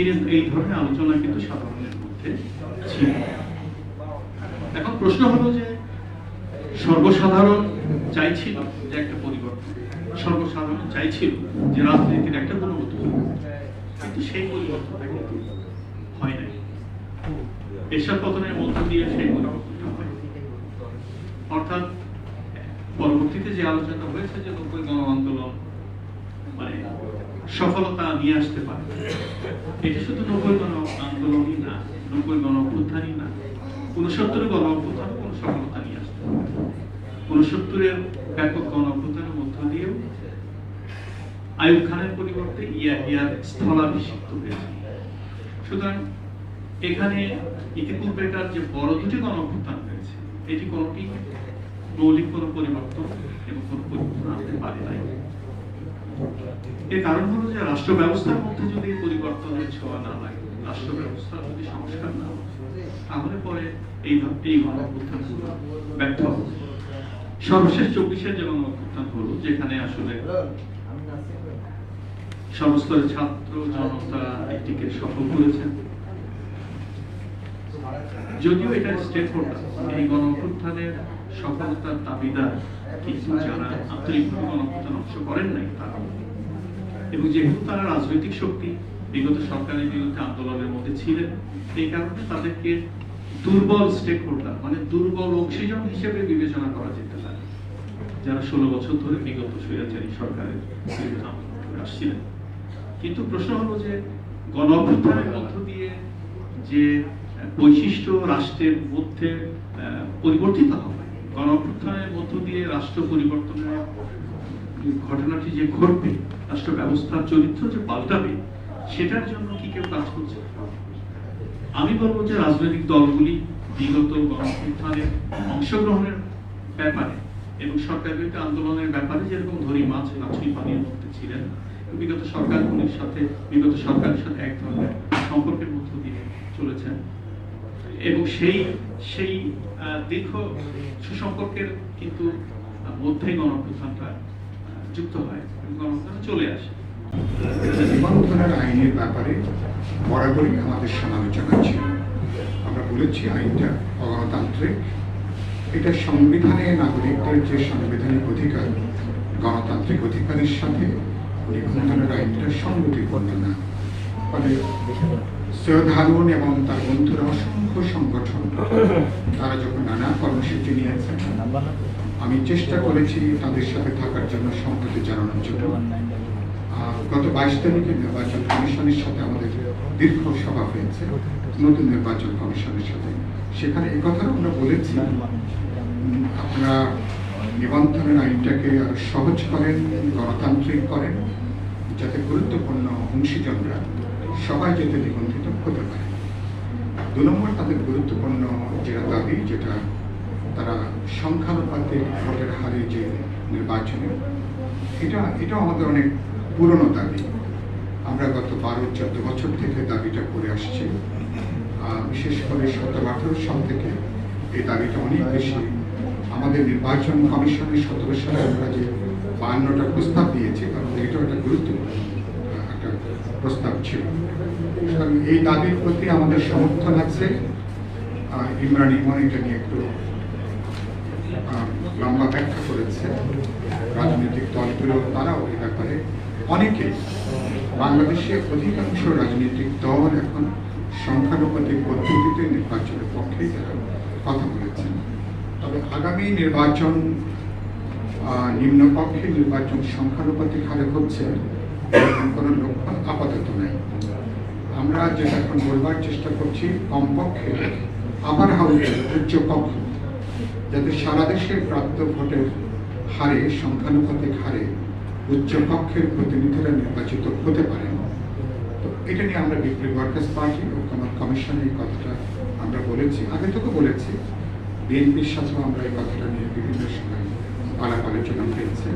এই- ধরনের আলোচনা কিন্তু সাধারণের মধ্যে ছিল। এখন প্রশ্ন হলো যে সর্বসাধারণ চাইছিল যে একটা পরিবর্তন। সর্বসাধারণ চাইছিল যে রাজনীতির একটা গুণগত। কিন্তু সেই পরিবর্তনটা কিন্তু হয় নাই। এরশাদ পতনের মধ্য দিয়ে সেই পরিবর্তনটা হয় অর্থাৎ, পরবর্তীতে যে আলোচনা হয়েছে যে নব্বই গণ আন্দোলন মানে সফলতা নিয়ে আসতে পারে। এটা শুধু নব্বই গণ আন্দোলনই না, নব্বই গণ অভ্যুত্থানই না। উনসত্তরের গণ অভ্যুত্থান কোনো সফলতা নিয়ে আসতে পারে। উনসত্তরের ব্যাপক গণ অভ্যুত্থানের মধ্য দিয়েও আয়ুব খানের পরিবর্তে ইয়া, ইয়ার স্থলাভিষিক্ত হয়েছে। সুতরাং এখানে ইতিপূর্বেকার যে বড় দুটি গণ অভ্যুত্থান হয়েছে, এটি কোনোটি মৌলিক কোনো পরিবর্তন এবং কোনো পরিবর্তন আনতে পারে নাই। এর কারণ হলো যে রাষ্ট্র ব্যবস্থার মধ্যে যদি পরিবর্তনের ছোঁয়া না রাষ্ট্র যদি সংস্কার না তাহলে পরে এই ধ- এই গণ ব্যর্থ সর্বশেষ চব্বিশের যে গণঅভ্যুত্থান হলো, যেখানে আসলে সর্বস্তরের ছাত্র জনতা এটিকে সফল করেছেন। যদিও এটা স্টেট এই গণ অভ্যুত্থানের সফলতার দাবিদার কিন্তু যারা আন্তরিকভাবে গণ অভ্যুত্থান অংশ করেন নাই, তারা এবং যেহেতু তারা রাজনৈতিক শক্তি, বিগত সরকারের বিরুদ্ধে আন্দোলনের মধ্যে ছিলেন, এই কারণে তাদেরকে দুর্বল স্টেক হোল্ডার মানে দুর্বল অংশীজন হিসেবে বিবেচনা করা যেতে পারে। যারা ষোলো বছর ধরে বিগত স্বৈরাচারী সরকারের বিরুদ্ধে আন্দোলন করে আসছিলেন। কিন্তু প্রশ্ন হলো যে গণ অভ্যুত্থানের মধ্য দিয়ে যে বৈশিষ্ট্য রাষ্ট্রের মধ্যে পরিবর্তিত হবে। গণ অভ্যুত্থানের মধ্য দিয়ে রাষ্ট্র পরিবর্তনের ঘটনাটি যে ঘটবে রাষ্ট্র ব্যবস্থার চরিত্র যে পাল্টাবে, সেটার জন্য কি কেউ কাজ করছে? আমি বলব যে রাজনৈতিক দলগুলি বিগত গণঅভ্যুত্থানের অংশগ্রহণের ব্যাপারে এবং সরকার বিরুদ্ধে আন্দোলনের ব্যাপারে যেরকম ধরি মাছ, লাঠি, পানির মধ্যে ছিলেন, বিগত সরকারগুলির সাথে, বিগত সরকারের সাথে এক ধরনের এবং সেই সেই দীর্ঘ সুসম্পর্কের কিন্তু মধ্যেই গণঅভ্যুত্থানটা যুক্ত হয় এবং গণঅভ্যুত্থানে চলে আসে। নিবন্ধনের আইনের ব্যাপারে বরাবরই আমাদের সমালোচনা ছিল। আমরা বলেছি আইনটা অগণতান্ত্রিক। এটা সংবিধানে নাগরিকদের যে সাংবিধানিক অধিকার গণতান্ত্রিক অধিকারের সাথে নিবন্ধনের আইনটা সংগতিপূর্ণ না। ফলে সৈয়দ হারুন এবং তার বন্ধুরা অসংখ্য সংগঠন। তারা যখন নানা কর্মসূচি নিয়েছেন, আমি চেষ্টা করেছি তাদের সাথে থাকার জন্য সম্মতি জানানোর জন্য। গত বাইশ তারিখে নির্বাচন কমিশনের সাথে আমাদের দীর্ঘ সভা হয়েছে, নতুন নির্বাচন কমিশনের সাথে। সেখানে এই কথাও আমরা বলেছি, আপনারা নিবন্ধনের আইনটাকে সহজ করেন, গণতান্ত্রিক করেন, যাতে গুরুত্বপূর্ণ অংশীজনরা সবাই যাতে নিবন্ধিত হতে পারে। দু নম্বর তাদের গুরুত্বপূর্ণ যেটা দাবি, যেটা তারা সংখ্যানুপাতিক ভোটের হারে যে নির্বাচনে, এটা এটা আমাদের অনেক পুরনো দাবি। আমরা গত বারো, চোদ্দ বছর থেকে দাবিটা করে আসছি। বিশেষ করে সতেরো, আঠারো সাল থেকে এই দাবিটা অনেক বেশি। আমাদের নির্বাচন কমিশনের সতেরো সালে আমরা যে বাহান্নটা প্রস্তাব দিয়েছি কারণ এটাও একটা গুরুত্বপূর্ণ। প্রস্তাব ছিল। এই দাবির প্রতি আমাদের সমর্থন আছে। ইমরান ইমন এটা নিয়ে একটু লম্বা ব্যাখ্যা করেছে। রাজনৈতিক দলগুলো, তারাও এই ব্যাপারে অনেকেই বাংলাদেশে অধিকাংশ রাজনৈতিক দল এখন সংখ্যানুপাতিক পদ্ধতিতে নির্বাচনের পক্ষেই তারা কথা বলেছেন। তবে আগামী নির্বাচন নিম্নপক্ষে নির্বাচন সংখ্যানুপাতিক হারে হচ্ছে কোনো লক্ষণ আপাতত নাই। আমরা যেটা এখন বলবার চেষ্টা করছি, কমপক্ষে আপার হাউসের উচ্চ কক্ষ, যাতে সারা দেশে প্রাপ্ত ভোটের হারে, সংখ্যানুপাতিক হারে উচ্চ কক্ষের প্রতিনিধিরা নির্বাচিত হতে পারেন তো এটা নিয়ে আমরা বিপ্লবী ওয়ার্কার্স পার্টি ও কমার কমিশনে এই কথাটা আমরা বলেছি। আগে থেকে বলেছি, বিএনপির সাথেও আমরা এই কথাটা নিয়ে বিভিন্ন সময় আলাপ আলোচনা হয়েছে